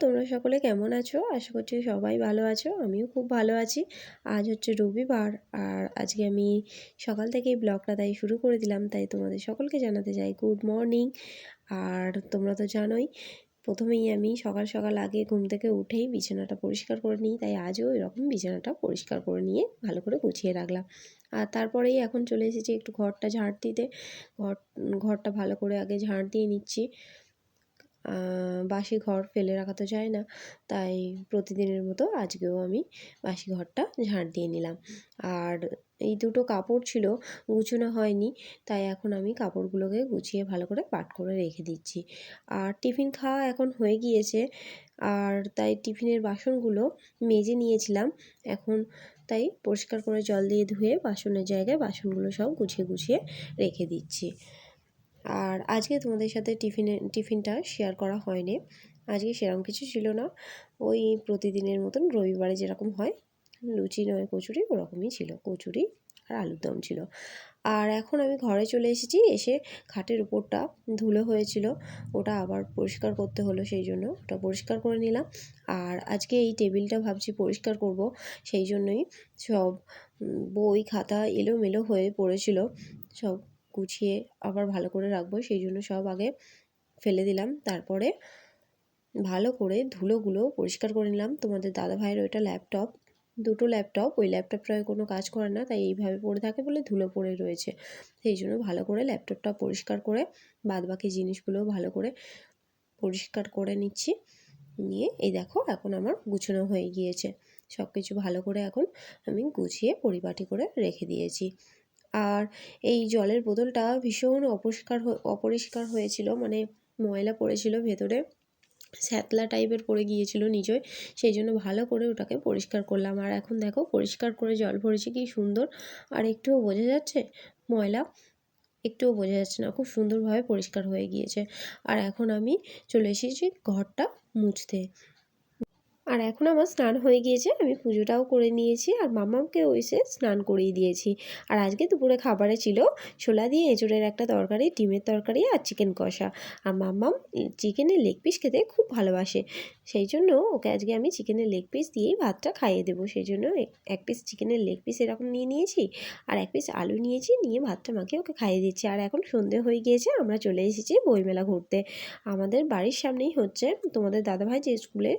তোমরা সকলে কেমন আছো? আশা করছি সবাই ভালো আছো, আমিও খুব ভালো আছি। আজ হচ্ছে রবিবার আর আজকে আমি সকাল থেকেই ব্লগটা তাই শুরু করে দিলাম, তাই তোমাদের সকলকে জানাতে চাই গুড মর্নিং। আর তোমরা তো জানোই, প্রথমেই আমি সকাল সকাল আগে ঘুম থেকে উঠেই বিছানাটা পরিষ্কার করে নিই, তাই আজও এরকম বিছানাটা পরিষ্কার করে নিয়ে ভালো করে গুছিয়ে রাখলাম। আর তারপরেই এখন চলে এসেছি একটু ঘরটা ঝাড় দিতে, ঘর, ঘরটা ভালো করে আগে ঝাড় দিয়ে নিচ্ছি। বাসি ঘর ফেলে রাখা তো যায় না। তাই প্রতিদিনের মতো আজকেও আমি বাসি ঘরটা ঝাড় দিয়ে নিলাম। আর এই দুটো কাপড় ছিল, গুছানো হয়নি। তাই এখন আমি কাপড়গুলোকে গুছিয়ে ভালো করে পাট করে রেখে দিচ্ছি। আর টিফিন খাওয়া এখন হয়ে গিয়েছে। আর তাই টিফিনের বাসনগুলো মেজে নিয়েছিলাম। এখন তাই পরিষ্কার করে জল দিয়ে ধুয়ে বাসনের জায়গায় বাসনগুলো সব গুছিয়ে গুছিয়ে রেখে দিচ্ছি। আর আজকে তোমাদের সাথে টিফিনে, টিফিনটা শেয়ার করা হয়নি। আজকে সেরকম কিছু ছিল না। ওই প্রতিদিনের মতন রবিবারে যেরকম হয়, লুচি নয়, কচুরি ওরকমই ছিল। কচুরি আর আলুর দম ছিল। আর এখন আমি ঘরে চলে এসেছি, এসে খাটের উপরটা ধুলো হয়েছিল। ওটা আবার পরিষ্কার করতে হলো সেই জন্য ওটা পরিষ্কার করে নিলাম। আর আজকে এই টেবিলটা ভাবছি পরিষ্কার করব, সেই জন্যই সব বই, খাতা এলোমেলো হয়ে পড়েছিল। সব গুছিয়ে আবার ভালো করে রাখব, সেই জন্য সব আগে ফেলে দিলাম। তারপরে ভালো করে ধুলোগুলো পরিষ্কার করে নিলাম। তোমাদের দাদা ভাইয়ের ওইটা ল্যাপটপ, দুটো ল্যাপটপ, ওই ল্যাপটপটায় কোনো কাজ করে না, তাই এইভাবে পড়ে থাকে বলে ধুলো পড়ে রয়েছে। সেই জন্য ভালো করে ল্যাপটপটা পরিষ্কার করে, বাদবাকি জিনিসগুলো ভালো করে পরিষ্কার করে নিচ্ছি। নিয়ে এই দেখো এখন আমার গুছানো হয়ে গিয়েছে। সব কিছু ভালো করে এখন আমি গুছিয়ে পরিপাটি করে রেখে দিয়েছি। আর এই জলের বোতলটা ভীষণ অপরিষ্কার অপরিষ্কার হয়েছিল মানে ময়লা পড়েছিল ভেতরে, স্যাতলা টাইপের পড়ে গিয়েছিল নিজয় সেই জন্য ভালো করে ওটাকে পরিষ্কার করলাম। আর এখন দেখো, পরিষ্কার করে জল ভরেছি, কি সুন্দর। আর একটুও বোঝা যাচ্ছে, ময়লা একটুও বোঝা যাচ্ছে না, খুব সুন্দরভাবে পরিষ্কার হয়ে গিয়েছে। আর এখন আমি চলে এসেছি ঘরটা মুছতে। আর এখন আমার স্নান হয়ে গিয়েছে, আমি পুজোটাও করে নিয়েছি আর মামাকেও এসে স্নান করিয়ে দিয়েছি। আর আজকে দুপুরে খাবারে ছিল ছোলা দিয়ে এঁচুড়ের একটা তরকারি, ডিমের তরকারি আর চিকেন কষা। আর মাম্মাম চিকেনের লেগ পিস খেতে খুব ভালোবাসে। সেই জন্য ওকে আজকে আমি চিকেনের লেগ পিস দিয়েই ভাতটা খাইয়ে দেবো। সেই জন্য এক পিস চিকেনের লেগ পিস এরকম নিয়ে নিয়েছি আর এক পিস আলু নিয়েছি, নিয়ে ভাতটা মাকে ওকে খাইয়ে দিচ্ছি। আর এখন সন্ধে হয়ে গিয়েছে, আমরা চলে এসেছি বইমেলা ঘুরতে। আমাদের বাড়ির সামনেই হচ্ছে, তোমাদের দাদাভাই যে স্কুলে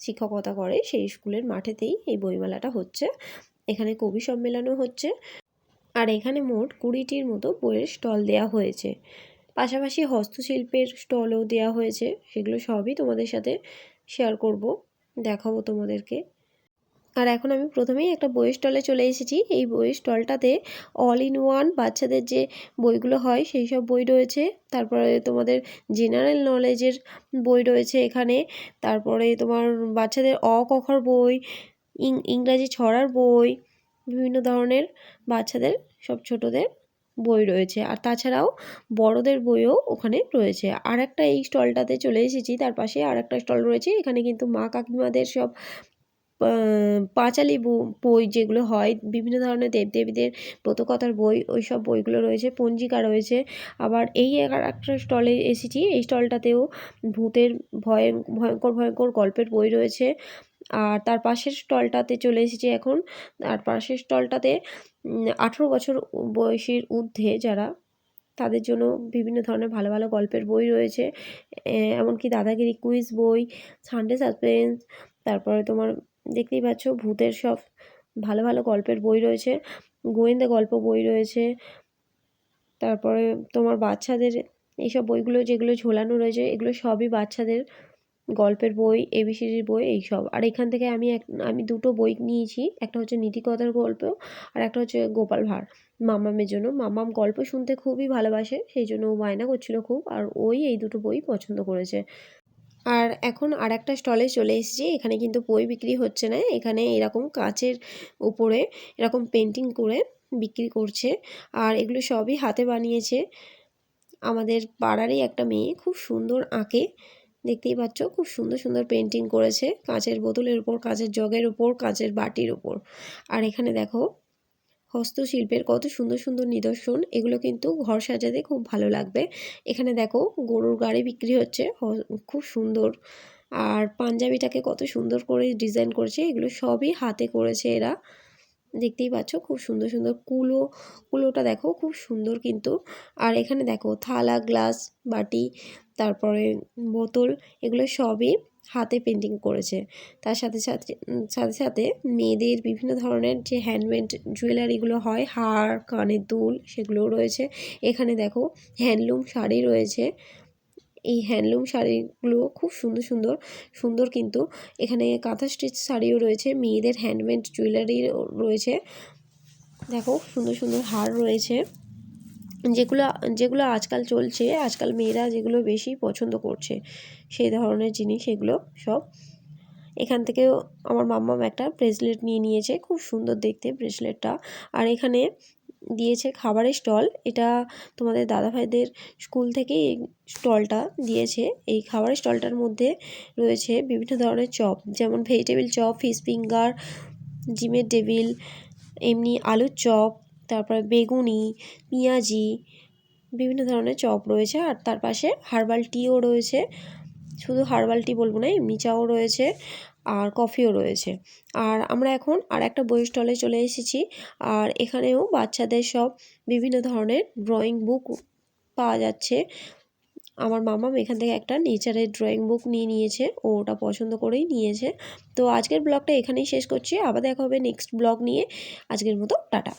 শিক্ষকতা করে সেই স্কুলের মাঠেতেই এই বইমেলাটা হচ্ছে। এখানে কবি সম্মেলনও হচ্ছে। আর এখানে মোট কুড়িটির মতো বইয়ের স্টল দেওয়া হয়েছে। পাশাপাশি হস্তশিল্পের স্টলও দেওয়া হয়েছে। সেগুলো সবই তোমাদের সাথে শেয়ার করব, দেখাবো তোমাদেরকে। আর এখন আমি প্রথমেই একটা বইয়ের স্টলে চলে এসেছি। এই বইয়ের স্টলটাতে অল ইন ওয়ান বাচ্চাদের যে বইগুলো হয়, সেই সব বই রয়েছে। তারপরে তোমাদের জেনারেল নলেজের বই রয়েছে এখানে। তারপরে তোমার বাচ্চাদের অ কখর বই ইংরাজি ছড়ার বই, বিভিন্ন ধরনের বাচ্চাদের, সব ছোটদের। বই রয়েছে। আর তাছাড়াও বড়দের বইও ওখানে রয়েছে। আর একটা এই স্টলটাতে চলে এসেছি। তার পাশে আর একটা স্টল রয়েছে। এখানে কিন্তু মা কাকিমাদের সব পাঁচালি বই যেগুলো হয়, বিভিন্ন ধরনের দেবদেবীদের ব্রতকথার বই ওই সব বইগুলো রয়েছে। পঞ্জিকা রয়েছে। আবার এই একটা স্টলে এসেছি। এই স্টলটাতেও ভূতের ভয়, ভয়ঙ্কর ভয়ঙ্কর গল্পের বই রয়েছে। আর তার পাশের স্টলটাতে চলে এসেছি এখন। আর পাশের স্টলটাতে আঠেরো বছর বয়সীর ঊর্ধ্বে যারা, তাদের জন্য বিভিন্ন ধরনের ভালো ভালো গল্পের বই রয়েছে। এমনকি দাদাগিরি কুইজ বই, সানডে সাসপেন্স, তারপরে তোমার দেখতেই পাচ্ছ ভূতের সব ভালো ভালো গল্পের বই রয়েছে, গোয়েন্দা গল্প বই রয়েছে, তারপরে তোমার বাচ্চাদের এইসব বইগুলো যেগুলো ঝোলানো রয়েছে, এগুলো সবই বাচ্চাদের গল্পের বই এবিসিডির বই, এইসব। আর এখান থেকে আমি এক, আমি দুটো বই নিয়েছি। একটা হচ্ছে নীতিকথার গল্প আর একটা হচ্ছে গোপাল ভাঁড়, মামামের জন্য। মামাম গল্প শুনতে খুবই ভালোবাসে, সেই জন্য ও বায়না করছিল খুব আর ওই এই দুটো বই পছন্দ করেছে। আর এখন আর একটা স্টলে চলে এসেছি, এখানে কিন্তু বই বিক্রি হচ্ছে না, এখানে এরকম কাঁচের উপরে এরকম পেন্টিং করে বিক্রি করছে। আর এগুলো সবই হাতে বানিয়েছে। আমাদের পাড়ারই একটা মেয়ে, খুব সুন্দর আঁকে। দেখতেই পাচ্ছ, খুব সুন্দর সুন্দর পেন্টিং করেছে কাঁচের বোতলের উপর, কাঁচের জগের উপর, কাঁচের বাটির উপর। আর এখানে দেখো, হস্তশিল্পের কত সুন্দর সুন্দর নিদর্শন, এগুলো কিন্তু ঘর সাজাতে খুব ভালো লাগবে। এখানে দেখো, গরুর গাড়ি বিক্রি হচ্ছে খুব সুন্দর। আর পাঞ্জাবিটাকে কত সুন্দর করে ডিজাইন করেছে, এগুলো সবই হাতে করেছে এরা। দেখতেই পাচ্ছ, খুব সুন্দর সুন্দর কুলো, কুলোটা দেখো, খুব সুন্দর কিন্তু। আর এখানে দেখো, থালা, গ্লাস, বাটি তারপরে বোতল এগুলো সবই হাতে পেন্টিং করেছে। তার সাথে সাথে সাথে সাথে মেয়েদের বিভিন্ন ধরনের যে হ্যান্ডমেড জুয়েলারিগুলো হয়, হার, কানের দুল সেগুলোও রয়েছে। এখানে দেখো হ্যান্ডলুম শাড়ি রয়েছে। এই হ্যান্ডলুম শাড়িগুলো খুব সুন্দর সুন্দর সুন্দর কিন্তু। এখানে কাঁথা স্টিচ শাড়িও রয়েছে, মেয়েদের হ্যান্ডমেড জুয়েলারি রয়েছে। দেখো সুন্দর সুন্দর হার রয়েছে। যেগুলো যেগুলো আজকাল চলছে, আজকাল মেয়েরা যেগুলো বেশি পছন্দ করছে, সেই ধরনের জিনিস এগুলো সব। এখান থেকেও আমার মাম্মাম একটা ব্রেসলেট নিয়ে নিয়েছে, খুব সুন্দর দেখতে ব্রেসলেটটা আর এখানে দিয়েছে খাবারের স্টল এটা তোমাদের দাদাভাইদের স্কুল থেকেই এই স্টলটা দিয়েছে। এই খাবারের স্টলটার মধ্যে রয়েছে বিভিন্ন ধরনের চপ, যেমন ভেজিটেবিল চপ ফিশ ফিঙ্গার জিমের ডেভিল এমনি আলুর চপ তারপরে বেগুনি, পেঁয়াজি, বিভিন্ন ধরনের চপ রয়েছে। আর তার পাশে হার্বাল টিও রয়েছে। শুধু হার্বাল টি বলব না, এমনি চাও রয়েছে আর কফিও রয়েছে। আর আমরা এখন আর একটা বই স্টলে চলে এসেছি। আর এখানেও বাচ্চাদের সব বিভিন্ন ধরনের ড্রয়িং বুক পাওয়া যাচ্ছে। আমার মামাম এখান থেকে একটা নেচারের ড্রয়িং বুক নিয়ে নিয়েছে। ও ওটা পছন্দ করেই নিয়েছে। তো আজকের ব্লগটা এখানেই শেষ করছি। আবার দেখা হবে নেক্সট ব্লগ নিয়ে। আজকের মতো টাটা।